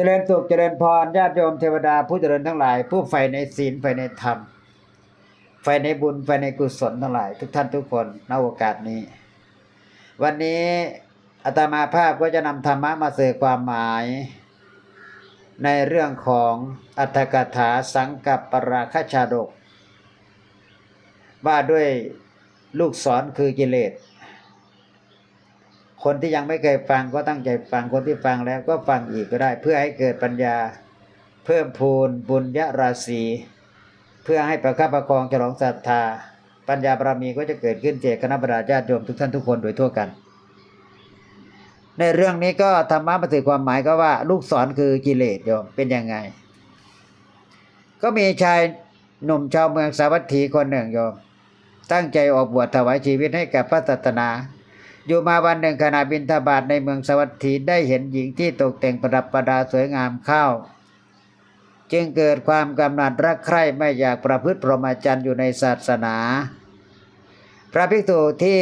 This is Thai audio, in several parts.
เจริญสุขเจริญพรญาติโยมเทวดาผู้เจริญทั้งหลาย ผู้ใฝ่ในศีลใฝ่ในธรรมใฝ่ในบุญใฝ่ในกุศลทั้งหลาย ทุกท่านทุกคนณโอกาสนี้ วันนี้อาตมาภาพก็จะนำธรรมะมาสื่อความหมาย ในเรื่องของอัตถกถาสังกัปปราคชาดก ว่าด้วยลูกศรคือกิเลส คนที่ยังไม่เคยฟังก็ตั้งใจฟังคนที่ฟังแล้วก็ฟังอีกก็ได้ เพื่อให้เกิดปัญญา เพิ่มพูนบุญยราศีเพื่อให้ประคับประคองฉลองศรัทธา ปัญญาบารมีก็จะเกิดขึ้นเจกคณะบรรดาญาติโยมทุกท่านทุกคนโดยทั่วกัน ในเรื่องนี้ก็ธรรมะมาสื่อความหมายก็ว่า ลูกศรคือกิเลสโยมเป็นยังไง ก็มีชายหนุ่มชาวเมืองสาวัตถีคนหนึ่งโยม ตั้งใจออกบวชถวายชีวิตให้กับพระศาสนา อยู่มาวันหนึ่งขณะบินทบาทในเมืองสวัสถีได้เห็นหญิงที่ตกแต่งประดับประดาสวยงามเข้า จึงเกิดความกำหนัดรักใคร่ไม่อยากประพฤติพรหมจรรย์อยู่ในศาสนา พระภิกษุที่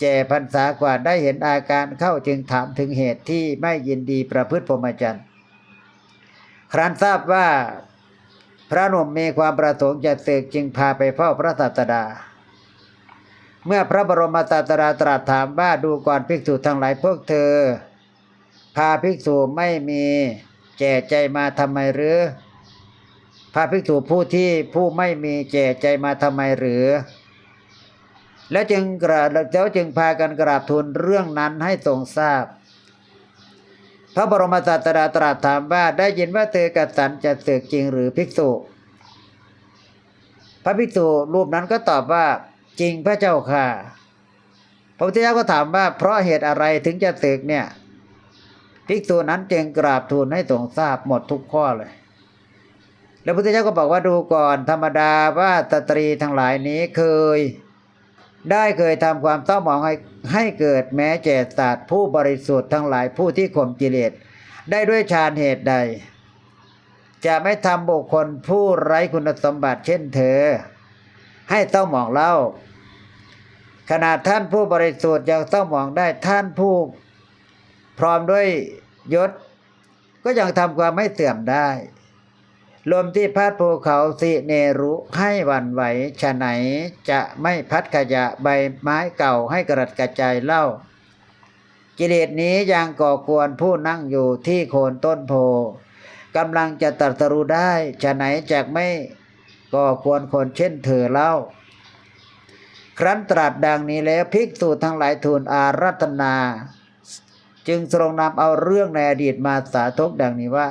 แจ่พรรษากว่าได้เห็นอาการเข้าจึงถามถึงเหตุที่ไม่ยินดีประพฤติพรหมจรรย์ครั้นทราบว่าพระนมมีความประสงค์จะศึกจึงพาไปเฝ้าพระศาสดา เมื่อพระบรมศาสดาตรัสถามว่าดูก่อนภิกษุทั้งหลายพวกเธอ พาภิกษุไม่มีแก่ใจมาทำไมหรือ พาภิกษุผู้ที่ผู้ไม่มีแก่ใจมาทำไมหรือ แล้วจึงกราบแล้วจึงพากันกราบทูลเรื่องนั้นให้ทรงทราบ พระบรมศาสดาตรัสถามว่าได้ยินว่าเธอกสันจะศึกจริงหรือภิกษุ พระภิกษุรูปนั้นก็ตอบว่า จริงพระเจ้าค่ะ พระพุทธเจ้าก็ถามว่า เพราะเหตุอะไรถึงจะศึกเนี่ยภิกษุนั้นจึงกราบทูลให้ทรงทราบหมดทุกข้อเลย แล้วพระพุทธเจ้าก็บอกว่าดูก่อนธรรมดาว่าสตรีทั้งหลายนี้เคย ได้เคยทำความเศร้าหมองให้ให้เกิดแม้แก่สัตว์ผู้บริสุทธิ์ทั้งหลายผู้ที่ข่มกิเลสได้ด้วยฌานเหตุใด จะไม่ทำบุคคลผู้ไร้คุณสมบัติเช่นเธอ ให้เศร้าหมองเล่าขนาดท่านผู้บริสุทธิ์ยังเศร้าหมองได้ท่านผู้พร้อมด้วยยศ ก็ยังทำความไม่เสื่อมได้ลมที่พัดภูเขาสิเนรุให้วันไหวฉะไหนจะไม่พัดขยะใบไม้เก่าให้กระดกระจายเล่า กิเลสนี้ยังก่อกวนผู้นั่งอยู่ที่โคนต้นโพกำลังจะตรัสรู้ได้ฉะไหนจะไม่ ก่อกวนคนเช่นเธอเล่า ครั้นตรัสดังนี้แล้วภิกษุทั้งหลายทูลอารัตนา จึงทรงนำเอาเรื่องในอดีตมาสาธกดังนี้ว่า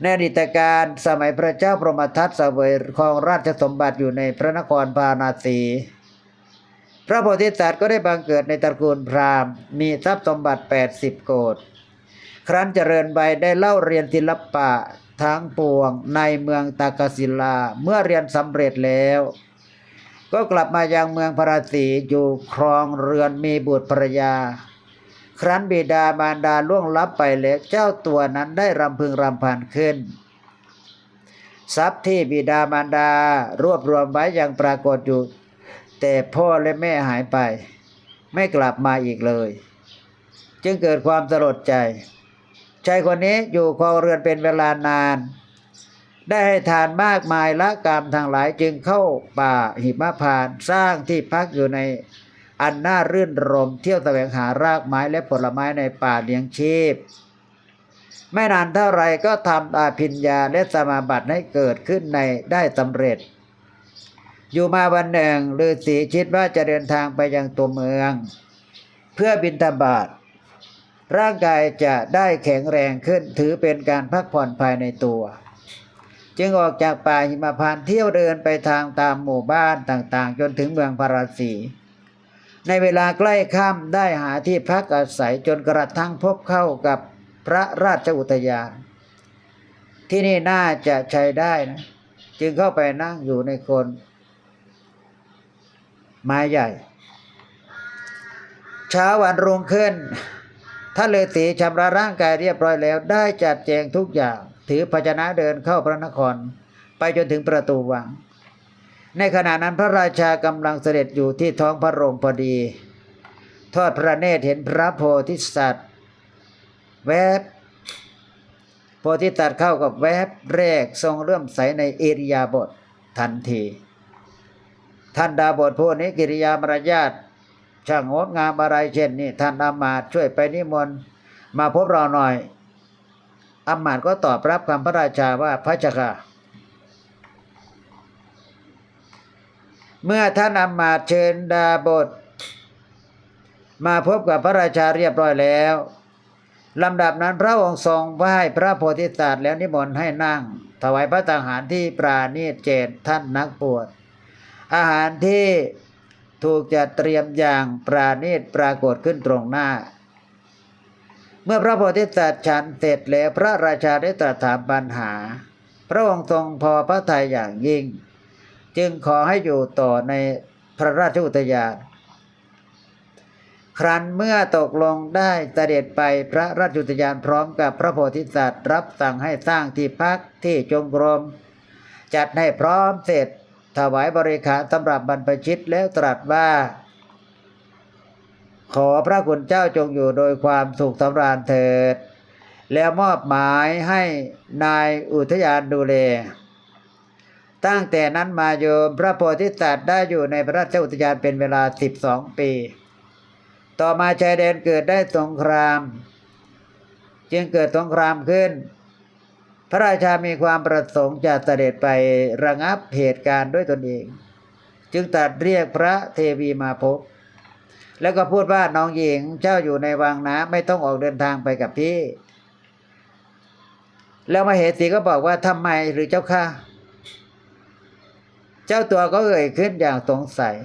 ในอดีตการสมัยพระเจ้าพรหมทัตเสวยครองราชสมบัติอยู่ในพระนครพาราณสี พระโพธิสัตว์ก็ได้บังเกิดในตระกูลพราหมณ์ มีทรัพย์สมบัติ 80 โกดครั้นเจริญใบได้เล่าเรียนศิลปะ ทั้งปวงในเมืองตากศิลาเมื่อเรียนสำเร็จแล้ว ก็กลับมายังเมืองพราสีอยู่ครองเรือนมีบุตรภรยา ครั้นบิดามารดาล่วงลับไปแล้วเจ้าตัวนั้นได้รำพึงรำพันขึ้น ทรัพย์ที่บิดามารดารวบรวมไว้ยังปรากฏอยู่ แต่พ่อและแม่หายไป ไม่กลับมาอีกเลย จึงเกิดความสลดใจ ชายคนนี้อยู่ครองเรือนเป็นเวลานาน ได้ให้ทานมากมายละกรรมทางหลายจึงเข้าป่าหิมะพานสร้างที่พักอยู่ในอันน่ารื่นรมเที่ยวแสวงหารากไม้และผลไม้ในป่าเลี้ยงชีพ ไม่นานเท่าไรก็ทำอาภิญญาและสมาบัติให้เกิดขึ้นในได้สำเร็จ อยู่มาวันหนึ่งฤาษีคิดว่าจะเดินทางไปยังตัวเมือง เพื่อบินทบาท ร่างกายจะได้แข็งแรงขึ้นถือเป็นการพักผ่อนภายในตัว จึงออกจากป่าหิมพานต์เที่ยวเดินไปทางตามหมู่บ้านต่างๆ จนถึงเมืองพาราสีในเวลาใกล้ค่ำได้หาที่พักอาศัยจนกระทั่งพบเข้ากับพระราชอุทยาน ที่นี่น่าจะใช้ได้นะ จึงเข้าไปนั่งอยู่ในโคน ไม้ใหญ่ เช้าวันรุ่งขึ้น ท่านฤาษีชำระร่างกายเรียบร้อยแล้ว ได้จัดแจงทุกอย่าง ถือภาชนะเดินเข้าพระนคร ไปจนถึงประตูวัง ในขณะนั้นพระราชากำลังเสด็จอยู่ที่ท้องพระโรงพอดี ทอดพระเนตรเห็นพระโพธิสัตว์ แวบโพธิสัตว์เข้ากับแวบแรกทรงเลื่อมใสในเอริยาบถทันที ท่านดาบทผู้นี้กิริยามารยาท ช่างงดงามอะไรเช่นนี้ท่านอามาตช่วยไปนิมนต์มาพบเราหน่อยอามาตก็ตอบรับคำพระราชาว่าพระเจ้าค่ะเมื่อท่านอามาตเชิญดาบท มาพบกับพระราชาเรียบร้อยแล้วลำดับนั้นพระองค์ทรงไหว้พระโพธิสัตว์แล้วนิมนต์ให้นั่ง ถวายพระทหารที่ปราณีตเจตท่านนักบวชอาหารที่ ถูกจัดเตรียมอย่างปราณีตปรากฏขึ้นตรงหน้า เมื่อพระโพธิสัตว์ฉันเสร็จแล้วพระราชาได้ตรัสถามปัญหา พระองค์ทรงพอพระทัยอย่างยิ่ง จึงขอให้อยู่ต่อในพระราชอุทยานครั้นเมื่อตกลงได้เสด็จไปพระราชอุทยานพร้อมกับพระโพธิสัตว์รับสั่งให้สร้างที่พักที่จงกรมจัดให้พร้อมเสร็จ ถวายบริขารสำหรับบรรพชิตแล้วตรัสว่า ขอพระคุณเจ้าจงอยู่โดยความสุขสำราญเถิด แล้วมอบหมายให้นายอุทยานดูแลตั้งแต่นั้นมาโยมพระโพธิสัตว์ได้อยู่ในพระราชอุทยานเป็นเวลา 12 ปี ต่อมาชายแดนเกิดได้สงคราม จึงเกิดสงครามขึ้น พระราชามีความประสงค์จะเสด็จไประงับเหตุการณ์ด้วยตนเอง จึงตรัสเรียกพระเทวีมาพบ แล้วก็พูดว่าน้องหญิงเจ้าอยู่ในวังนะไม่ต้องออกเดินทางไปกับพี่ แล้วมาเหสีก็บอกว่าทำไมหรือเจ้าค่ะ เจ้าตัวก็เอ่ยขึ้นอย่างสงสัย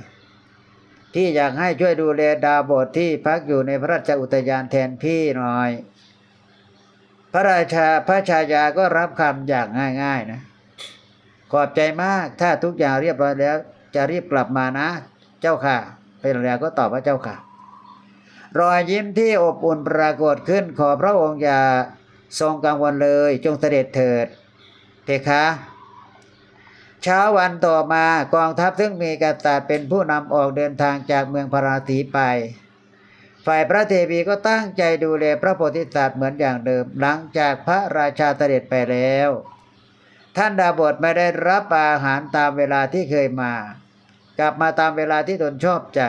ที่อยากให้ช่วยดูแลดาวบทที่พักอยู่ในพระราชอุทยานแทนพี่หน่อย พระราชาพระชายาก็รับคำอย่างง่าย ๆ นะ ขอบใจมากถ้าทุกอย่างเรียบร้อยแล้ว จะรีบกลับมานะ เจ้าค่ะเป็นแล้วก็ตอบว่าเจ้าค่ะ รอยยิ้มที่อบอุ่นปรากฏขึ้นขอพระองค์อย่าทรงกังวลเลยจงเสด็จเถิดเพคะเช้าวันต่อมากองทัพซึ่งมีกษัตริย์เป็นผู้นำออกเดินทางจากเมืองพาราสีไป ฝ่ายพระเทวีก็ตั้งใจดูแลพระโพธิสัตว์เหมือนอย่างเดิม หลังจากพระราชาเสด็จไปแล้ว ท่านดาบทไม่ได้รับอาหารตามเวลาที่เคยมา กลับมาตามเวลาที่ตนชอบใจ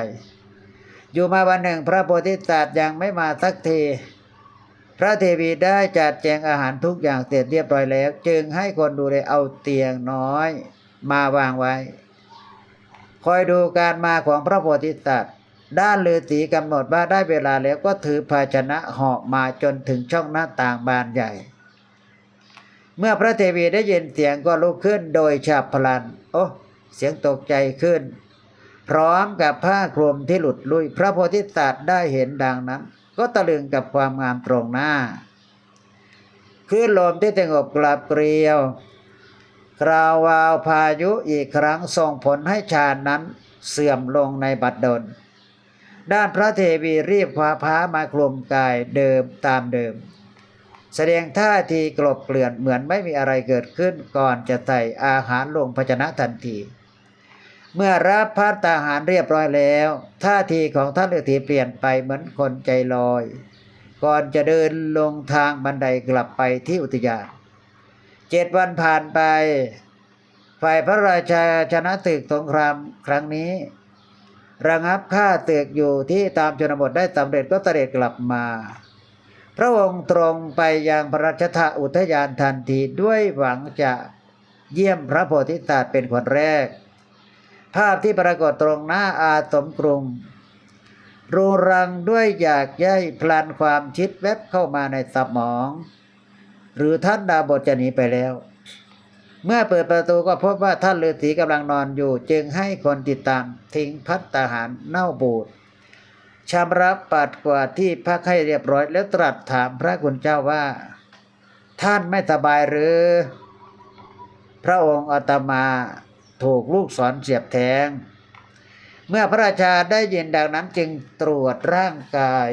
อยู่มาวันหนึ่งพระโพธิสัตว์ยังไม่มาสักที พระเทวีได้จัดแจงอาหารทุกอย่างเสร็จเรียบร้อยแล้ว จึงให้คนดูแลเอาเตียงน้อย มาวางไว้ คอยดูการมาของพระโพธิสัตว์ ด้านฤาษีกำหนดว่าได้เวลาแล้วก็ถือภาชนะหาะมาจนถึงช่องหน้าต่างบานใหญ่ เมื่อพระเทวีได้ยินเสียงก็ลุกขึ้นโดยฉับพลัน โอ้ เสียงตกใจขึ้น พร้อมกับผ้าคลุมที่หลุดลุย พระโพธิสัตว์ได้เห็นดังนั้น ก็ตะลึงกับความงามตรงหน้าคลื่นลมที่สงบกลับเกลียวกราววาวพายุอีกครั้งส่งผลให้ฌานนั้นเสื่อมลงในบัดดล ด้านพระเทวีรีบคว้าพ้ามาคลุมกายเดิมตามเดิม แสดงท่าทีกลบเกลื่อนเหมือนไม่มีอะไรเกิดขึ้นก่อนจะใส่อาหารลงภาชนะทันที เมื่อรับพัตตาหารเรียบร้อยแล้ว ท่าทีของท่านฤาษีเปลี่ยนไปเหมือนคนใจลอย ก่อนจะเดินลงทางบันไดกลับไปที่อุทยานเจ็ดวันผ่านไป ฝ่ายพระราชาชนะศึกสงครามครั้งนี้ ระงับฆ่าเตึกอยู่ที่ตามชนบทได้สำเร็จก็เสด็จกลับมา พระองค์ตรงไปยังพระราชทาอุทยานทันทีด้วยหวังจะเยี่ยมพระโพธิสัตว์เป็นคนแรก ภาพที่ปรากฏตรงหน้าอาสมกรุง รูรังด้วยอยากย่ายพลันความคิดแวบเข้ามาในสมอง หรือท่านดาบทจะหนีไปแล้ว เมื่อเปิดประตูก็พบว่าท่านฤาษีกำลังนอนอยู่ จึงให้คนติดตามทิ้งพัตตาหารเน่าบูดชำระปัดกวาดที่พักให้เรียบร้อยแล้วตรัสถามพระคุณเจ้าว่า ท่านไม่สบายหรือ พระองค์อาตมาถูกลูกศรเสียบแทง เมื่อพระราชาได้ยินดังนั้นจึงตรวจร่างกาย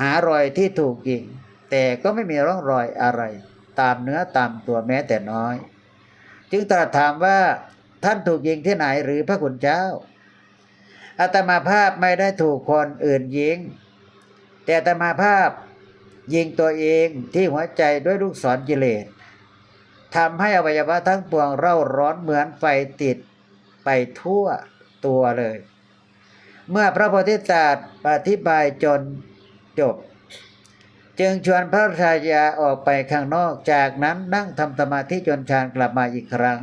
หารอยที่ถูกยิง แต่ก็ไม่มีร่องรอยอะไร ตามเนื้อตามตัวแม้แต่น้อย ตรัสถามว่าท่านถูกยิงที่ไหนหรือพระคุณเจ้าอาตมาภาพไม่ได้ถูกคนอื่นยิง แต่อาตมาภาพยิงตัวเองที่หัวใจด้วยลูกศรกิเลสทำให้อวัยวะทั้งปวงเร่าร้อนเหมือนไฟติดไปทั่วตัวเลย เมื่อพระโพธิสัตว์อธิบายจนจบ จึงชวนพระชายาออกไปข้างนอกจากนั้นนั่งทำสมาธิจนฌานกลับมาอีกครั้ง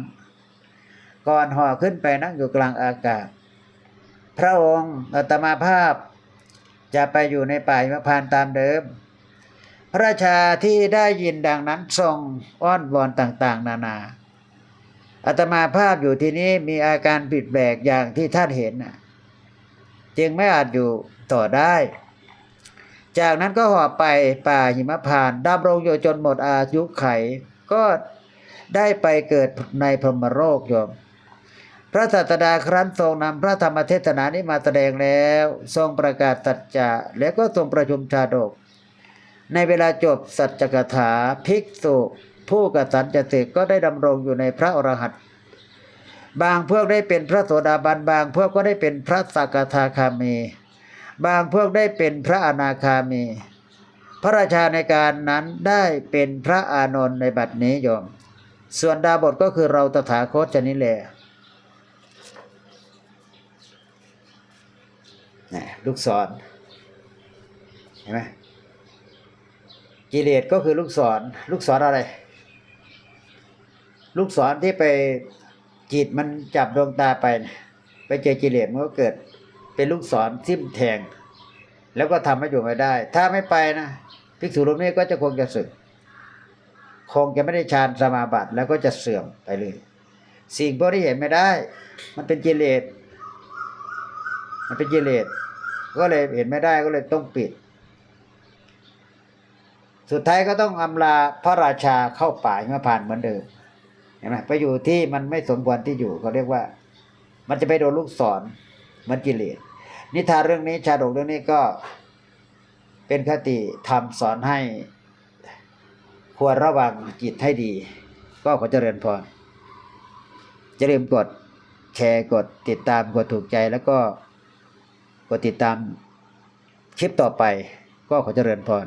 ก่อนห่อขึ้นไปนั่งอยู่กลางอากาศ พระองค์อัตมาภาพจะไปอยู่ในป่าหิมพานตามเดิม พระราชาที่ได้ยินดังนั้นทรงอ้อนวอนต่างๆ นานาอัตมาภาพอยู่ที่นี้มีอาการผิดแปลกอย่างที่ท่านเห็น จึงไม่อาจอยู่ต่อได้ จากนั้นก็หอบไปป่าหิมพานดำรงอยู่จนหมดอายุไข ก็ได้ไปเกิดในพรหมโลกโยม พระศาสดาครั้นทรงนำพระธรรมเทศนานี้มาแสดงแล้ว ทรงประกาศสัจจะแล้วก็ทรงประชุมชาดก ในเวลาจบสัจจกถาภิกษุผู้กตัญจะสึกก็ได้ดำรงอยู่ในพระอรหันต์บางพวกได้เป็นพระโสดาบันบางพวกก็ได้เป็นพระสักทาคามี บางพวกได้เป็นพระอนาคามี พระราชาในการนั้นได้เป็นพระอานนท์ในบัดนี้โยม ส่วนดาบทก็คือเราตถาคตจะนี่แหละลูกศรเห็นไหมกิเลสก็คือลูกศร ลูกศรอะไร ลูกศรที่ไปจิตมันจับดวงตาไป ไปเจอกิเลสมันก็เกิด เป็นลูกศรทิ่มแทง แล้วก็ทำให้อยู่ไม่ได้ ถ้าไม่ไปนะภิกษุรูปนี้ก็จะคงจะสึก คงจะไม่ได้ฌานสมาบัติแล้วก็จะเสื่อมไปเลย สิ่งพวกที่เห็นไม่ได้ มันเป็นกิเลสมันเป็นกิเลสก็เลยเห็นไม่ได้ก็เลยต้องปิด สุดท้ายก็ต้องอำลาพระราชาเข้าป่าหิมาผ่านเหมือนเดิมเห็นไหมไปอยู่ที่มันไม่สมควรที่อยู่เขาเรียกว่า มันจะไปโดนลูกศรมันกิเลส นิทานเรื่องนี้ชาดกเรื่องนี้ก็เป็นคติทำสอนให้ควรระวังจิตให้ดี ก็ขอเจริญพรจะเริ่มกดแชร์กดติดตามกดถูกใจแล้วก็กดติดตามคลิปต่อไปก็ขอเจริญพร